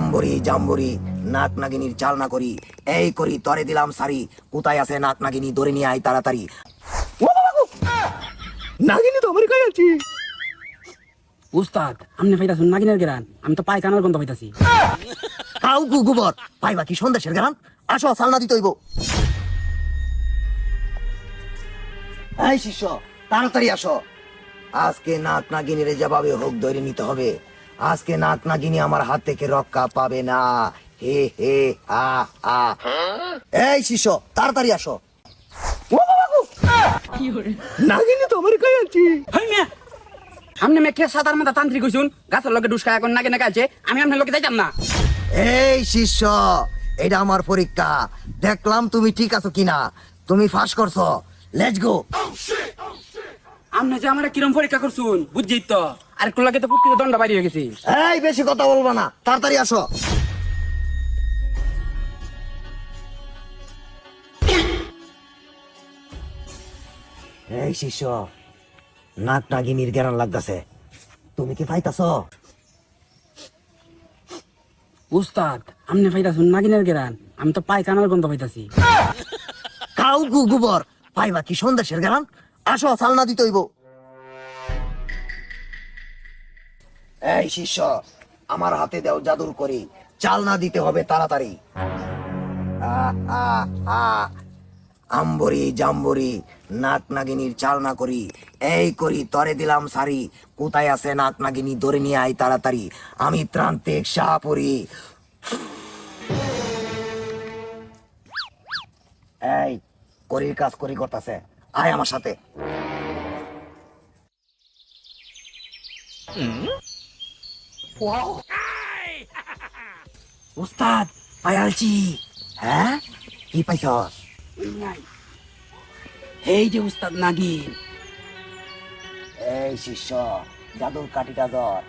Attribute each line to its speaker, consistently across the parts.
Speaker 1: আম্বরি জাম্বরি নাক নাগিনীর চালনা করি। এই করি তরে দিলাম সারি কোথায় আছে নাক নাগিনী ধরে নিয়ে আয় তাড়াতাড়ি। নাগিনী তো আমার কাছে আছি।
Speaker 2: উস্তাদ পাইতাছুন নাগিনের গেরান আমি তো পায়খানার গন্ধ পাইতাছি।
Speaker 1: গু গুবর। পাইবা কি সন্দেশের গ্রাম আসো সালনা দিতে হইব। এই শিষ্য তাড়াতাড়ি আসো। আজকে নাক নাগিনীর জবাবে হোক ধরে নিতে হবে। আজকে নাক নাগিনী আমার হাত থেকে রক্ষা পাবে না। হে হে আ আ। এই শিষ্য তাড়াতাড়ি আসো। নাগিনী তো আমার কাছে আছি।
Speaker 2: হই মিয়া। সাদার মাথা তান্ত্রিক হইছুন? গাছের লগে ডুসকা এখন নাগে নাগে আছে। আমি আমনে লগে যাইতাম না।
Speaker 1: এই শিষ্য এটা আমার পরীক্ষা। দেখলাম তুমি ঠিক আছো কিনা। তুমি ফাঁস করছ। লেটস গো
Speaker 2: আমনে যে আমার কিরম পরীক্ষা করছুন বুঝছি তো। আর তো ফুটকিতে দণ্ড বাইরে হয়ে গেছি।
Speaker 1: এই বেশি কথা বলব না। তাড়াতাড়ি আসো। এই শিষ্য নাক লাগতেছে। তুমি কি পাইতাছ
Speaker 2: উস্তাদ আমনে পাইতাছুন নাগিনের গেরান আমি তো পায়খানার গন্ধ পাইতাছি।
Speaker 1: কাউ গু গুবর পাইবা কি সন্দেশের গেরান আসো সালনা দিতে হইব। এই শিষ্য, আমার হাতে দেও জাদুর করি। চালনা দিতে হবে তাড়াতাড়ি। আম্বরি, জাম্বরি নাক নাগিনীর চালনা করি। এই করি, তরে দিলাম সারি। কোথায় আছে নাক নাগিনী ধরে নিয়ে আয় তাড়াতাড়ি। আমি ত্রান্তিক শাহপুরি। এই, করির কাজ করি করতেছে। আয় আমার সাথে। উস্তাদ পায়ালছি হ্যাঁ কি পাইছস
Speaker 2: এই যে উস্তাদ নাগিন
Speaker 1: এই শিষ্য জাদুর কাঠিটা ধর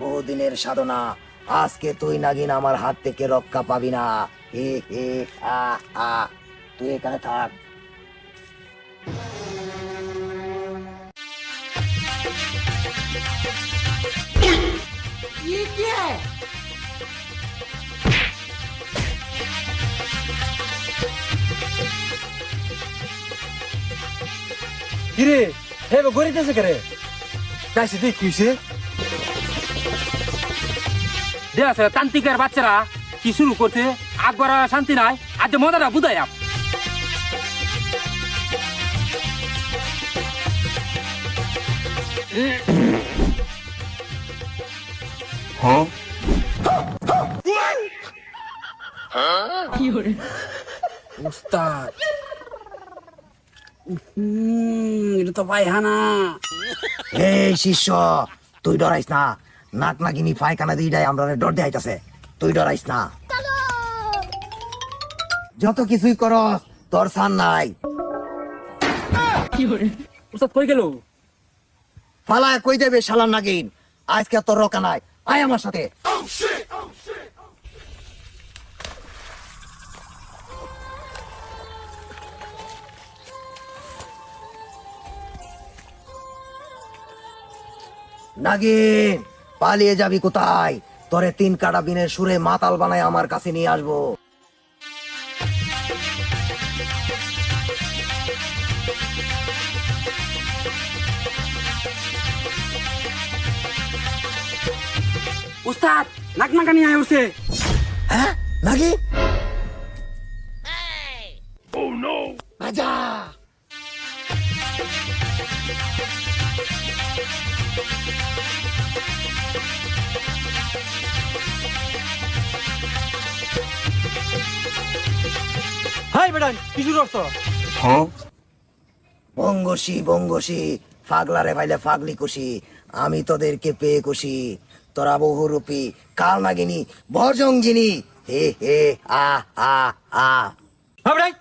Speaker 1: বহুদিনের সাধনা আজকে তুই নাগিন আমার হাত থেকে রক্ষা পাবি না হে হে আ আ তুই এখানে থাক
Speaker 3: কিরে হে গড়িতেছে কে রে কাইছে দেখ কিছে
Speaker 2: দেখ তান্ত্রিকের বাচ্চারা কি শুরু করছে? আকবর শান্তি নাই আজ মজাটা বুঝাই আপ উস্তাদ। উম, এটা তো পায়খানা।
Speaker 1: এই শিষ্য তুই ডরাইস না। নাক নাগিনি পায়খানা দিয়ে আমরা ডর দেখাইতাছে তুই ডরাইস না। যত কিছুই করস তোর সান নাই।
Speaker 2: উস্তাদ কই গেল।
Speaker 1: ফালায় কই দেবে শালার নাগিন। আজকে তোর রকা নাই। আয় আমার সাথে। নাগিন পালিয়ে যাবি কোথায়? তোরে তিন কাটা বিনের সুরে মাতাল বানায় আমার কাছে নিয়ে আসব।
Speaker 2: উস্তাদ নাক নাকানি আয় উঠছে।
Speaker 1: হ্যাঁ নাগিন? বাজা
Speaker 3: কিছু করছ
Speaker 1: বঙ্গসি বঙ্গসি ফাগলারে ভাইলে ফাগলি খুশি আমি তোদেরকে পেয়ে খুশি তোরা বহুরূপী কাল নাগিনী ভজঙ্গিনী হে হে আ আ আ।
Speaker 3: হ্যাঁ বেটাই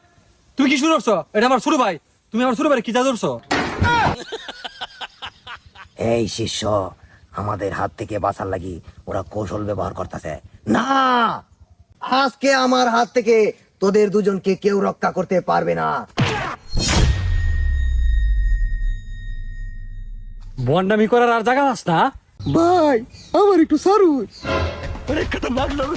Speaker 3: তুমি কি শুরু করছ এটা আমার ছোট ভাই। তুমি আমার ছোট ভাই কি যা ধরছ
Speaker 1: এই শিষ্য আমাদের হাত থেকে বাঁচার লাগি ওরা কৌশল ব্যবহার করতেছে। না! আজকে আমার হাত থেকে তোদের দুজনকে কেউ রক্ষা করতে পারবে না।
Speaker 3: বন্ডামি করার আর জায়গা আস না?
Speaker 1: ভাই আমার একটু সারুন।
Speaker 4: অনেক খতরনাক লোক